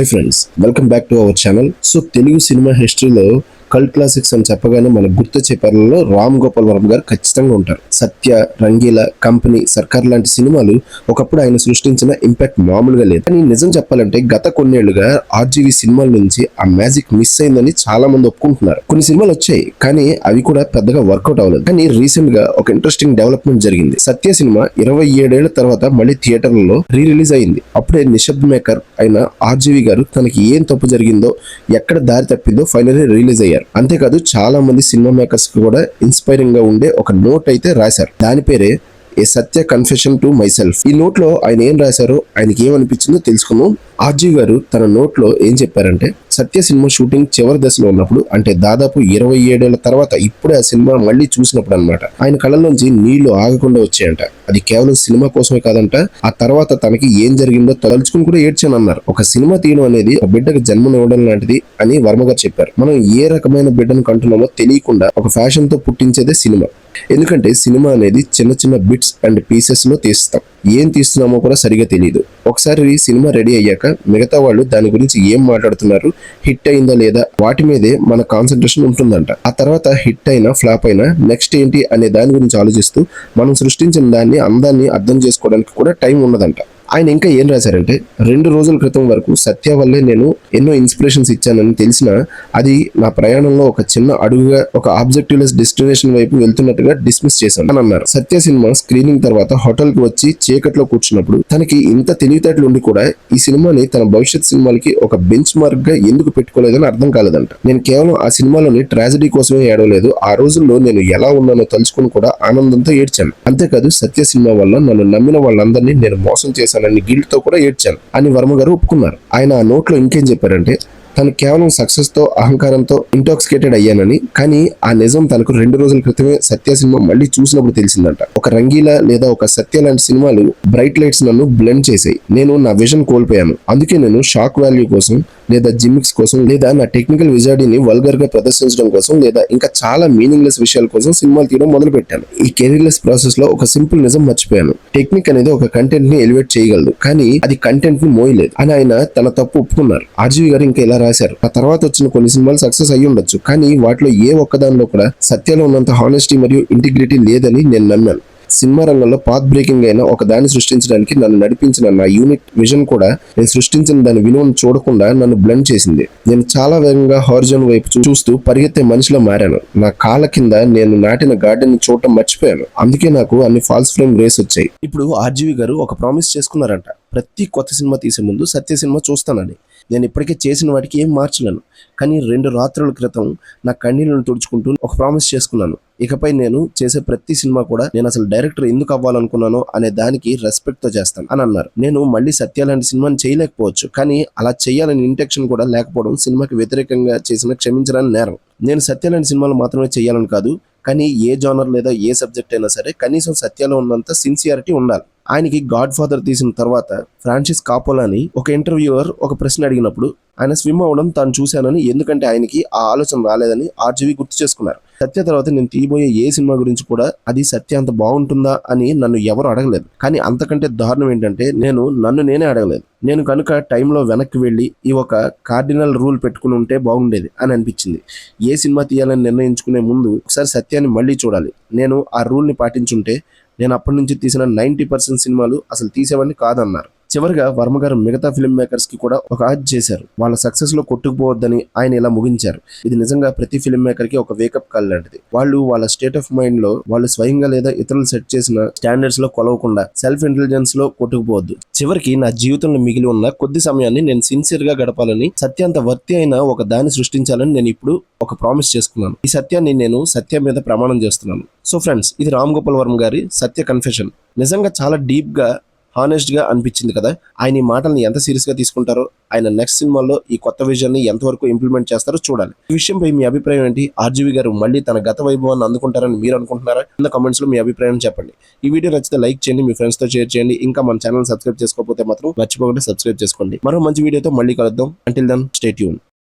Hi friends welcome back to our channel so Telugu cinema హిస్టరీలో cult classics అని చెప్పగానే మన గుర్తు పేర్లలో రామ్ గోపాల్ వర్మ గారు ఖచ్చితంగా ఉంటారు. సత్య రంగీల కంపెనీ సర్కార్ లాంటి సినిమాలు ఒకప్పుడు ఆయన సృష్టించిన ఇంపాక్ట్ మామూలుగా లేదు. కానీ నిజం చెప్పాలంటే గత కొన్నేళ్ళుగా ఆర్జీవీ సినిమాల నుంచి ఆ మ్యాజిక్ మిస్ అయిందని చాలా మంది ఒప్పుకుంటున్నారు. కొన్ని సినిమాలు వచ్చాయి కానీ అవి కూడా పెద్దగా వర్కౌట్ అవ్వలేదు. కానీ రీసెంట్గా ఒక ఇంట్రెస్టింగ్ డెవలప్మెంట్ జరిగింది. సత్య సినిమా ఇరవై ఏడేళ్ళ తర్వాత మళ్ళీ థియేటర్లలో రీ రిలీజ్ అయింది. అప్పుడే నిషబ్ మేకర్ అయిన ఆర్జీవి గారు తనకి ఏం తప్పు జరిగిందో ఎక్కడ దారి తప్పిందో ఫైనల్లీ రిలీజ్ అయ్యారు. అంతేకాదు చాలా మంది సినిమా మేకర్స్కి కూడా ఇన్స్పైరింగ్గా ఉండే ఒక నోట్ అయితే రాశారు. దాని పేరే a Satya confession to myself ఈ నోట్లో ఆయన ఏం రాశారో ఆయనకి ఏమనిపించిందో తెలుసుకుందాం. ఆర్జీ గారు తన నోట్లో ఏం చెప్పారంటే సత్య సినిమా షూటింగ్ చివరి దశలో ఉన్నప్పుడు అంటే దాదాపు ఇరవై ఏడేళ్ళ తర్వాత ఇప్పుడే ఆ సినిమా మళ్ళీ చూసినప్పుడు అన్నమాట. ఆయన కళ్ళలోంచి నీళ్ళు ఆగకుండా వచ్చాయంట. అది కేవలం సినిమా కోసమే కాదంట ఆ తర్వాత తనకి ఏం జరిగిందో తలుచుకుని కూడా ఏడ్చాను అన్నారు ఒక సినిమా తీయడం అనేది ఒక బిడ్డకు జన్మనివ్వడం లాంటిది అని వర్మ గారు చెప్పారు. మనం ఏ రకమైన బిడ్డను కంటున్నామో తెలియకుండా ఒక ఫ్యాషన్తో పుట్టించేదే సినిమా. ఎందుకంటే సినిమా అనేది చిన్న చిన్న బిట్స్ అండ్ పీసెస్ తీస్తాం. ఏం తీస్తున్నామో కూడా సరిగా తెలియదు ఒకసారి సినిమా రెడీ అయ్యాక మిగతా వాళ్ళు దాని గురించి ఏం మాట్లాడుతున్నారు హిట్ అయిందా లేదా వాటి మీదే మన కాన్సన్ట్రేషన్ ఉంటుందంట. ఆ తర్వాత హిట్ అయినా ఫ్లాప్ అయినా నెక్స్ట్ ఏంటి అనే దాని గురించి ఆలోచిస్తూ మనం సృష్టించిన దాన్ని అందాన్ని అర్థం చేసుకోవడానికి కూడా టైం ఉన్నదంట. ఆయన ఇంకా ఏం రాశారంటే రెండు రోజుల క్రితం వరకు సత్య వల్లే నేను ఎన్నో ఇన్స్పిరేషన్స్ ఇచ్చానని తెలిసిన అది నా ప్రయాణంలో ఒక చిన్న అడుగుగా ఒక ఆబ్జెక్టివ్లెస్ డెస్టినేషన్ వైపు వెళ్తున్నట్టుగా డిస్మిస్ చేశాను అని అన్నారు. సత్య సినిమా స్క్రీనింగ్ తర్వాత హోటల్కి వచ్చి చీకట్లో కూర్చున్నప్పుడు తనకి ఇంత తెలివితేటలు ఉండి కూడా ఈ సినిమాని తన భవిష్యత్ సినిమాలకి ఒక బెంచ్ మార్క్గా ఎందుకు పెట్టుకోలేదని అర్థం కాలేదంట. నేను కేవలం ఆ సినిమాలోని ట్రాజడీ కోసమే ఏడవలేదు ఆ రోజుల్లో నేను ఎలా ఉన్నానో తలుచుకుని కూడా ఆనందంతో ఏడ్చాను. అంతేకాదు సత్య సినిమా వల్ల నన్ను నమ్మిన వాళ్ళందరినీ నేను మోసం చేశాను గిల్ట్తో కూడా ఏడ్చాను. అని వర్మ గారు ఒప్పుకున్నారు. ఆయన ఆ నోట్లో ఇంకేం చెప్పారంటే తను కేవలం సక్సెస్తో అహంకారంతో ఇంటాక్సికేటెడ్ అయ్యానని కానీ ఆ నిజం తనకు రెండు రోజుల క్రితమే సత్య సినిమా మళ్ళీ చూసినప్పుడు తెలిసిందంట. ఒక రంగీల లేదా ఒక సత్య లాంటి సినిమాలు బ్రైట్ లైట్స్ నన్ను బ్లెండ్ చేసాయి. నేను నా విజన్ కోల్పోయాను. అందుకే నేను షాక్ వాల్యూ కోసం లేదా జిమ్మిక్స్ కోసం లేదా నా టెక్నికల్ విజాడీని వల్గర్గా ప్రదర్శించడం కోసం లేదా ఇంకా చాలా మీనింగ్లెస్ విషయాల కోసం సినిమాలు తీయడం మొదలు పెట్టాను ఈ కెరీర్లెస్ ప్రాసెస్లో ఒక సింపుల్ నిజం మర్చిపోయాను. టెక్నిక్ అనేది ఒక కంటెంట్ని ఎలివేట్ చేయగలదు కానీ అది కంటెంట్ని మోయలేదు అని ఆయన తన తప్పు ఒప్పుకున్నారు. ఆర్జీవి గారు ఇంకా ఇలా రాశారు. ఆ తర్వాత వచ్చిన కొన్ని సినిమాలు సక్సెస్ అయ్యి ఉండొచ్చు. కానీ వాటిలో ఏ ఒక్కదానిలో కూడా సత్యలో ఉన్నంత హానెస్టీ మరియు ఇంటిగ్రిటీ లేదని నేను నమ్మాను. సినిమా రంగంలో పాత్ బ్రేకింగ్ అయిన ఒక దాన్ని సృష్టించడానికి నన్ను నడిపించిన నా యూనిట్ విజన్ కూడా నేను సృష్టించిన దాని విలువను చూడకుండా నన్ను బ్లెండ్ చేసింది. నేను చాలా వేగంగా హార్జన్ వైపు చూస్తూ పరిగెత్తే మనిషిలో మారాను. నా కాళ్ళ కింద నేను నాటిన గార్డెన్ చూడటం మర్చిపోయాను. అందుకే నాకు అన్ని ఫాల్స్ ఫ్రేమ్ రేస్ వచ్చాయి. ఇప్పుడు ఆర్జీవి గారు ఒక ప్రామిస్ చేసుకున్నారంట. ప్రతి కొత్త సినిమా తీసే ముందు సత్య సినిమా చూస్తానని. నేను ఇప్పటికే చేసిన వాటికి ఏం మార్చలేను. కానీ రెండు రాత్రుల క్రితం నా కన్నీళ్ళను తుడుచుకుంటూ ఒక ప్రామిస్ చేసుకున్నాను. ఇకపై నేను చేసే ప్రతి సినిమా కూడా నేను అసలు డైరెక్టర్ ఎందుకు అవ్వాలనుకున్నానో అనే దానికి రెస్పెక్ట్తో చేస్తాను అని అన్నారు. నేను మళ్ళీ సత్య లాంటి సినిమాని చేయలేకపోవచ్చు కానీ అలా చేయాలని ఇంటెక్షన్ కూడా లేకపోవడం సినిమాకి వ్యతిరేకంగా చేసిన క్షమించడానికి నేరం. నేను సత్య లాంటి సినిమాలు మాత్రమే చేయాలని కాదు కానీ ఏ జానర్ లేదా ఏ సబ్జెక్ట్ అయినా సరే కనీసం సత్యాలో ఉన్నంత సిన్సియారిటీ ఉండాలి. ఆయనకి గాడ్ ఫాదర్ తీసిన తర్వాత ఫ్రాన్సిస్ కాపోలాని ఒక ఇంటర్వ్యూవర్ ఒక ప్రశ్న అడిగినప్పుడు ఆయన స్విమ్ అవ్వడం తాను చూశానని ఎందుకంటే ఆయనకి ఆ ఆలోచన రాలేదని ఆర్జీవి గుర్తు చేసుకున్నారు. సత్య తర్వాత నేను తీయబోయే ఏ సినిమా గురించి కూడా అది సత్య అంత బాగుంటుందా అని నన్ను ఎవరు అడగలేదు. కానీ అంతకంటే దారుణం ఏంటంటే నేను నన్ను నేనే అడగలేదు. నేను కనుక టైంలో వెనక్కి వెళ్ళి ఈ ఒక కార్డినల్ రూల్ పెట్టుకుని ఉంటే బాగుండేది అని అనిపించింది. ఏ సినిమా తీయాలని నిర్ణయించుకునే ముందు ఒకసారి సత్యాన్ని మళ్ళీ చూడాలి. నేను ఆ రూల్ని పాటించుంటే నేను అప్పటి నుంచి తీసిన నైంటీ పర్సెంట్ సినిమాలు అసలు తీసేవాడిని కాదన్నారు. చివరిగా వర్మ గారు మిగతా ఫిల్మ్ మేకర్స్కి కూడా ఒక ఆజ్ చేశారు. వాళ్ళ సక్సెస్లో కొట్టుకుపోవద్దని ఆయన ఇలా ముగించారు. ఇది నిజంగా ప్రతి ఫిల్మ్ మేకర్కి ఒక వేకప్ కాల్ లాంటిది. వాళ్ళు వాళ్ళ స్టేట్ ఆఫ్ మైండ్లో వాళ్ళు స్వయంగా లేదా ఇతరులు సెట్ చేసిన స్టాండర్డ్స్లో కొలవకుండా సెల్ఫ్ ఇంటెలిజెన్స్లో కొట్టుకుపోవద్దు. చివరికి నా జీవితంలో మిగిలి ఉన్న కొద్ది సమయాన్ని నేను సిన్సియర్గా గడపాలని సత్యంత వర్తి అయిన ఒక దాన్ని సృష్టించాలని నేను ఇప్పుడు ఒక ప్రామిస్ చేసుకున్నాను. ఈ సత్యాన్ని నేను సత్యం మీద ప్రమాణం చేస్తున్నాను. సో ఫ్రెండ్స్ ఇది రామ్ గోపాల్ వర్మ గారి సత్య కన్ఫెషన్ నిజంగా చాలా డీప్గా హానెస్ట్గా అనిపించింది కదా? ఆయన ఈ మాటల్ని ఎంత సీరియస్గా తీసుకుంటారో ఆయన నెక్స్ట్ సినిమాలో ఈ కొత్త విజన్ని ఎంతవరకు ఇంప్లిమెంట్ చేస్తారో చూడాలి. ఈ విషయంపై మీ అభిప్రాయం ఏంటి? ఆర్జీవి గారు మళ్ళీ తన గత వైభవాన్ని అందుకుంటారని మీరు అనుకుంటున్నారా? కింద కమెంట్స్లో మీ అభిప్రాయం చెప్పండి. ఈ వీడియో నచ్చితే లైక్ చేయండి మీ ఫ్రెండ్స్తో షేర్ చేయండి. ఇంకా మన ఛానల్ సబ్స్క్రైబ్ చేసుకోకపోతే మాత్రం మర్చిపోకుండా సబ్స్క్రైబ్ చేసుకోండి. మరో మంచి వీడియోతో మళ్ళీ కలుద్దాం. Until Dhan stay tune